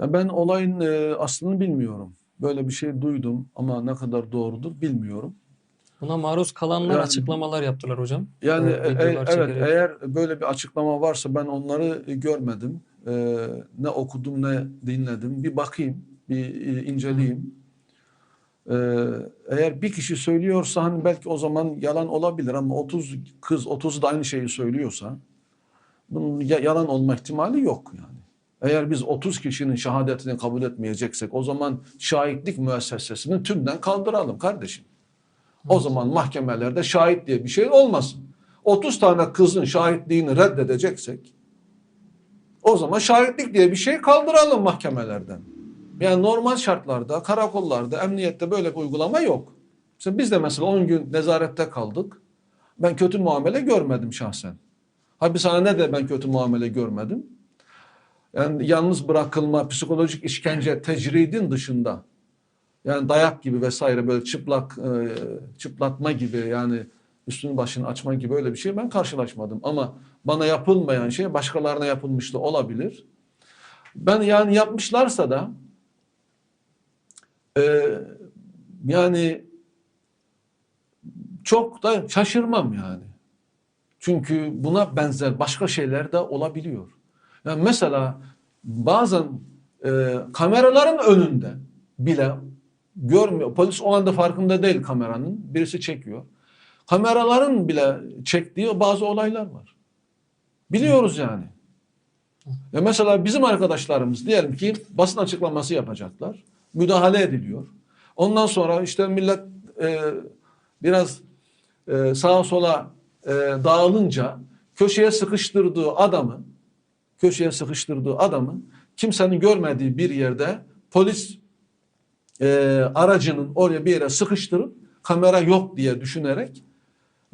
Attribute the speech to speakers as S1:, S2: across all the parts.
S1: Ya ben olayın e, aslını bilmiyorum. Böyle bir şey duydum ama ne kadar doğrudur bilmiyorum.
S2: Buna maruz kalanlar
S1: Yani-
S2: açıklamalar yaptılar hocam.
S1: Yani
S2: Evet,
S1: e- e- evet
S2: çekerek.
S1: eğer böyle bir açıklama varsa ben onları görmedim. E, ne okudum ne dinledim. Bir bakayım, bir e, inceleyeyim. E, eğer bir kişi söylüyorsa hani belki o zaman yalan olabilir ama 30 kız 30 da aynı şeyi söylüyorsa bunun ya- yalan olma ihtimali yok yani. Eğer biz 30 kişinin şehadetini kabul etmeyeceksek o zaman şahitlik müessesesini tümden kaldıralım kardeşim. O zaman mahkemelerde şahit diye bir şey olmasın. 30 tane kızın şahitliğini reddedeceksek o zaman şahitlik diye bir şey kaldıralım mahkemelerden. Yani normal şartlarda, karakollarda, emniyette böyle bir uygulama yok. Mesela biz de mesela 10 gün nezarette kaldık. Ben kötü muamele görmedim şahsen. Hapishanede de ben kötü muamele görmedim. Yani yalnız bırakılma, psikolojik işkence, tecridin dışında yani dayak gibi vesaire böyle çıplak e, çıplatma gibi yani üstünü başını açma gibi öyle bir şey ben karşılaşmadım. Ama bana yapılmayan şey başkalarına yapılmış da olabilir. Ben yani yapmışlarsa da e, yani çok da şaşırmam yani. Çünkü buna benzer başka şeyler de olabiliyor. Yani mesela bazen e, kameraların önünde bile görmüyor. Polis o anda farkında değil kameranın. Birisi çekiyor. Kameraların bile çektiği bazı olaylar var. Biliyoruz yani. Ya mesela bizim arkadaşlarımız diyelim ki basın açıklaması yapacaklar. Müdahale ediliyor. Ondan sonra işte millet e, biraz e, sağa sola e, dağılınca köşeye sıkıştırdığı adamı köşeye sıkıştırdığı adamı kimsenin görmediği bir yerde polis e, aracının oraya bir yere sıkıştırıp kamera yok diye düşünerek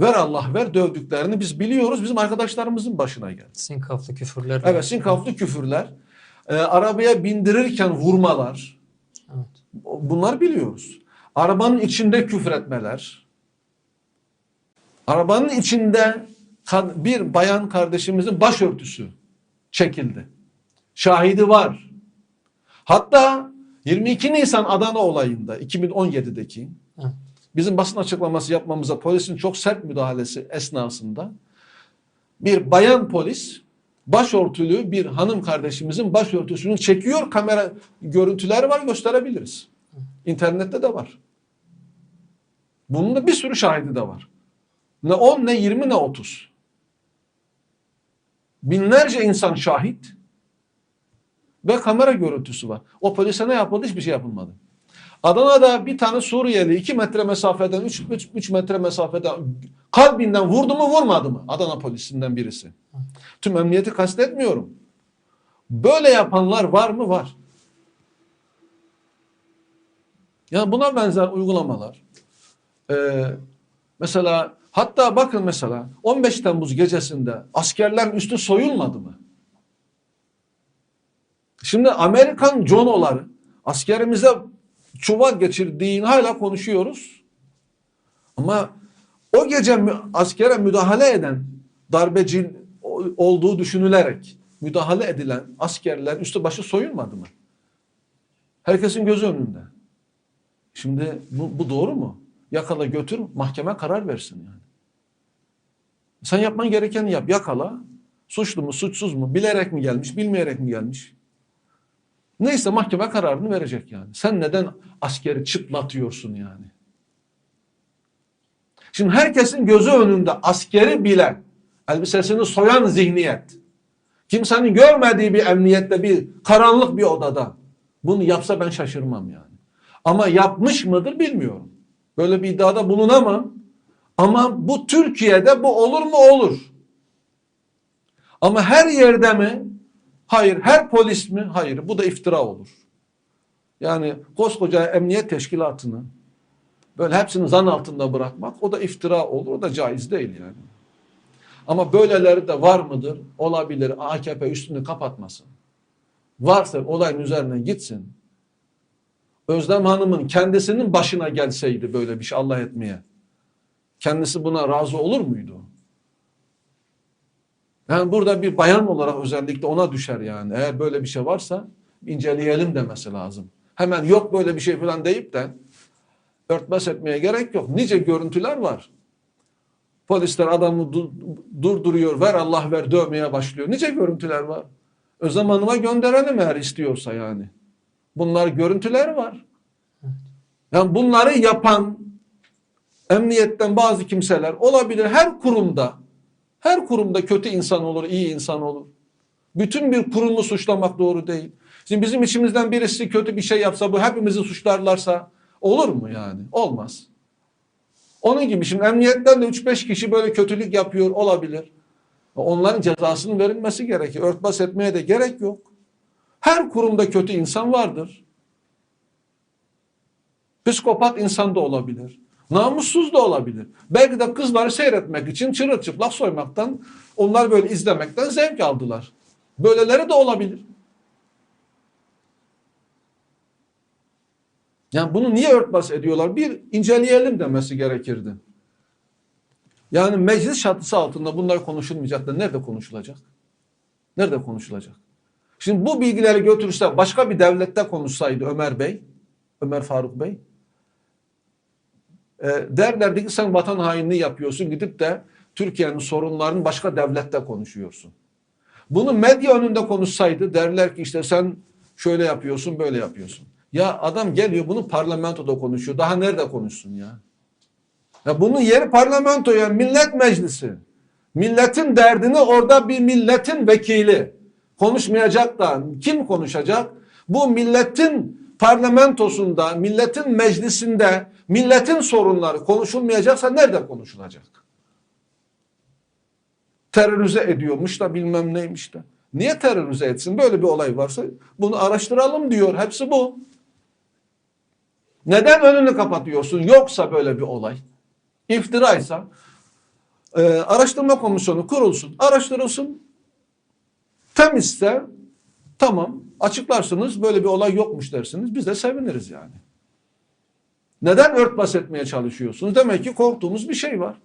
S1: ver Allah ver dövdüklerini biz biliyoruz. Bizim arkadaşlarımızın başına geldi.
S2: Sinkaflı küfürler.
S1: Evet sinkaflı küfürler, e, arabaya bindirirken vurmalar
S2: Evet.
S1: bunlar biliyoruz. Arabanın içinde küfür etmeler. Arabanın içinde bir bayan kardeşimizin başörtüsü çekildi. Şahidi var. Hatta 22 Nisan Adana olayında 2017'deki
S2: Evet.
S1: bizim basın açıklaması yapmamıza polisin çok sert müdahalesi esnasında bir bayan polis başörtülü bir hanım kardeşimizin başörtüsünü çekiyor. Kamera görüntüleri var gösterebiliriz. İnternette de var. Bunun da bir sürü şahidi de var. Ne 10 ne 20 ne 30. Binlerce insan şahit ve kamera görüntüsü var. O polise ne yapıldı? Hiçbir şey yapılmadı. Adana'da bir tane Suriyeli 2 metre mesafeden 3, 3, 3 metre mesafeden kalbinden vurdu mu vurmadı mı? Adana polisinden birisi. Tüm emniyeti kastetmiyorum. Böyle yapanlar var mı? Var. Yani buna benzer uygulamalar. Ee, mesela hatta bakın mesela 15 Temmuz gecesinde askerlerin üstü soyulmadı mı? Şimdi Amerikan conoları askerimize çuval geçirdiğini hala konuşuyoruz. Ama o gece askere müdahale eden darbeci olduğu düşünülerek müdahale edilen askerler üstü başı soyulmadı mı? Herkesin gözü önünde. Şimdi bu, bu doğru mu? Yakala götür mahkeme karar versin yani. Sen yapman gerekeni yap. Yakala. Suçlu mu suçsuz mu? Bilerek mi gelmiş bilmeyerek mi gelmiş? Neyse mahkeme kararını verecek yani. Sen neden askeri çıtlatıyorsun yani? Şimdi herkesin gözü önünde askeri bile elbisesini soyan zihniyet. Kimsenin görmediği bir emniyette bir karanlık bir odada bunu yapsa ben şaşırmam yani. Ama yapmış mıdır bilmiyorum. Böyle bir iddiada bulunamam. Ama bu Türkiye'de bu olur mu? Olur. Ama her yerde mi? Hayır. Her polis mi? Hayır. Bu da iftira olur. Yani koskoca emniyet teşkilatını böyle hepsini zan altında bırakmak o da iftira olur. O da caiz değil yani. Ama böyleleri de var mıdır? Olabilir. AKP üstünü kapatmasın. Varsa olayın üzerine gitsin. Özlem Hanım'ın kendisinin başına gelseydi böyle bir şey Allah etmeye. Kendisi buna razı olur muydu? Yani burada bir bayan olarak özellikle ona düşer yani. Eğer böyle bir şey varsa inceleyelim demesi lazım. Hemen yok böyle bir şey falan deyip de örtbas etmeye gerek yok. Nice görüntüler var. Polisler adamı du- durduruyor, ver Allah ver dövmeye başlıyor. Nice görüntüler var. Özlem Hanım'a gönderelim eğer istiyorsa yani. Bunlar görüntüler var. Yani bunları yapan emniyetten bazı kimseler olabilir. Her kurumda, her kurumda kötü insan olur, iyi insan olur. Bütün bir kurumu suçlamak doğru değil. Şimdi bizim içimizden birisi kötü bir şey yapsa bu hepimizi suçlarlarsa olur mu yani? Olmaz. Onun gibi şimdi emniyetten de 3-5 kişi böyle kötülük yapıyor olabilir. Onların cezasının verilmesi gerekir. Örtbas etmeye de gerek yok. Her kurumda kötü insan vardır. Psikopat insan da olabilir. Namussuz da olabilir. Belki de kızları seyretmek için çırılçıplak soymaktan, onlar böyle izlemekten zevk aldılar. Böyleleri de olabilir. Yani bunu niye örtbas ediyorlar? Bir inceleyelim demesi gerekirdi. Yani meclis çatısı altında bunlar konuşulmayacak da nerede konuşulacak? Nerede konuşulacak? Şimdi bu bilgileri götürürse başka bir devlette konuşsaydı Ömer Bey, Ömer Faruk Bey, e, derlerdi ki sen vatan hainliği yapıyorsun gidip de Türkiye'nin sorunlarını başka devlette konuşuyorsun. Bunu medya önünde konuşsaydı derler ki işte sen şöyle yapıyorsun böyle yapıyorsun. Ya adam geliyor bunu parlamentoda konuşuyor. Daha nerede konuşsun ya? Ya bunun yeri parlamento ya millet meclisi. Milletin derdini orada bir milletin vekili konuşmayacak da kim konuşacak? Bu milletin parlamentosunda, milletin meclisinde milletin sorunları konuşulmayacaksa nerede konuşulacak? Terörize ediyormuş da bilmem neymiş de. Niye terörize etsin? Böyle bir olay varsa bunu araştıralım diyor. Hepsi bu. Neden önünü kapatıyorsun? Yoksa böyle bir olay. İftiraysa e, araştırma komisyonu kurulsun, araştırılsın. Temizse tamam açıklarsınız böyle bir olay yokmuş dersiniz. Biz de seviniriz yani. Neden örtbas etmeye çalışıyorsunuz? Demek ki korktuğumuz bir şey var.